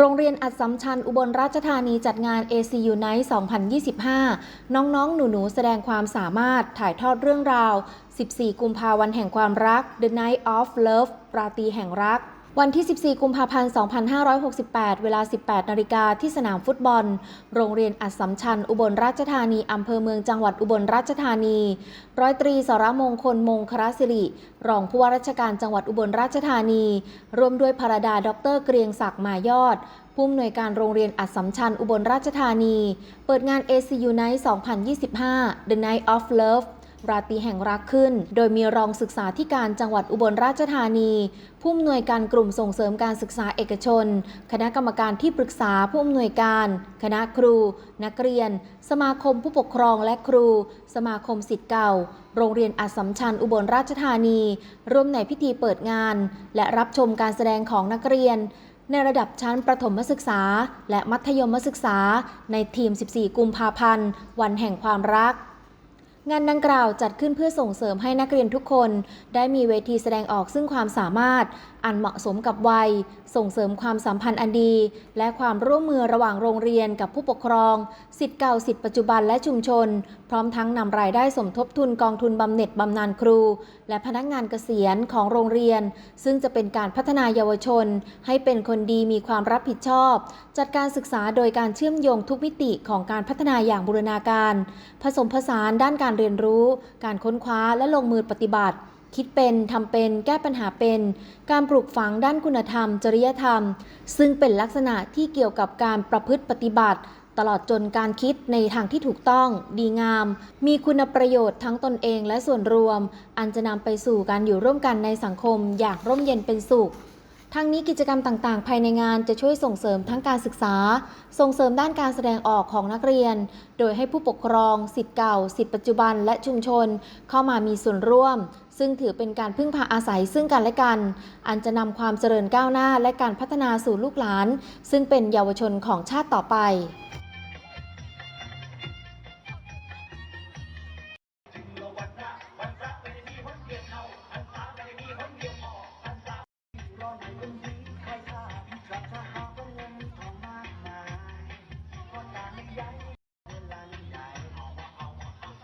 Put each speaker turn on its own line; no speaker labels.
โรงเรียนอัดสัมชันอุบลราชธานีจัดงาน ACU Night 2025 น้องๆ หนูๆ แสดงความสามารถถ่ายทอดเรื่องราว 14 กุมภาวันแห่งความรัก The Night of Love ราตรีแห่งรัก วันที่ 14 กุมภาพันธ์ 2568 เวลา 18 นาฬิกาที่สนามฟุตบอล โรงเรียนอัดสัมชัญ อุบลราชธานี อำเภอเมืองจังหวัดอุบลราชธานี ร้อยตรีสรมงคลมงคลสิริ รองผู้ว่าราชการจังหวัดอุบลราชธานี ร่วมด้วยภรดา ดร เกรียงศักดิ์ มายอดผู้อำนวยการโรงเรียนอัดสัมชัญอุบลราชธานี เปิดงาน ACU Night 2025 The Night of Love ราตรีแห่งรักขึ้น โดยมีรองศึกษาธิการจังหวัดอุบลราชธานี ผู้อำนวยการกลุ่มส่งเสริมการศึกษาเอกชน คณะกรรมการที่ปรึกษาผู้อำนวยการ คณะครู นักเรียน สมาคมผู้ปกครองและครู สมาคมสิทธิ์เก่า โรงเรียนอัดสัมชัญอุบลราชธานี ร่วมในพิธีเปิดงาน และรับชมการแสดงของนักเรียนในระดับชั้นประถมศึกษา และมัธยมศึกษา ในทีม 14 กุมภาพันธ์ วันแห่งความรัก งานดังกล่าวจัดขึ้นเพื่อส่งเสริมให้นักเรียนทุกคน ได้มีเวทีแสดงออกซึ่งความสามารถ อันเหมาะสมกับวัย ส่งเสริมความสัมพันธ์อันดี และความร่วมมือระหว่างโรงเรียนกับผู้ปกครองสิทธิ์เก่าสิทธิ์ปัจจุบันและชุมชน พร้อมทั้งนำรายได้สมทบทุนกองทุนบำเหน็จบำนาญครู และพนักงานเกษียณของโรงเรียน ซึ่งจะเป็นการพัฒนาเยาวชน ให้เป็นคนดีมีความรับผิดชอบ จัดการศึกษาโดยการเชื่อมโยงทุกมิติของการพัฒนาอย่างบูรณาการ ผสมผสานด้านการเรียนรู้ การค้นคว้าและลงมือปฏิบัติ คิดเป็นทำเป็น แก้ปัญหาเป็น การปลูกฝังด้านคุณธรรม จริยธรรม ซึ่งเป็นลักษณะที่เกี่ยวกับการประพฤติปฏิบัติ ตลอดจนการคิดในทางที่ถูกต้อง ดีงาม มีคุณประโยชน์ทั้งตนเองและส่วนรวม อันจะนำไปสู่การอยู่ร่วมกันในสังคมอย่างร่มเย็นเป็นสุข ทั้งนี้กิจกรรมต่างๆ ภายในงานจะช่วยส่งเสริมทั้งการศึกษา ส่งเสริมด้านการแสดงออกของนักเรียน โดยให้ผู้ปกครอง สิทธิ์เก่า สิทธิ์ปัจจุบัน และชุมชน เข้ามามีส่วนร่วม ซึ่งถือเป็นการพึ่งพาอาศัยซึ่งกันและกัน อันจะนำความเจริญก้าวหน้า และการพัฒนาสู่ลูกหลาน ซึ่งเป็นเยาวชนของชาติต่อไป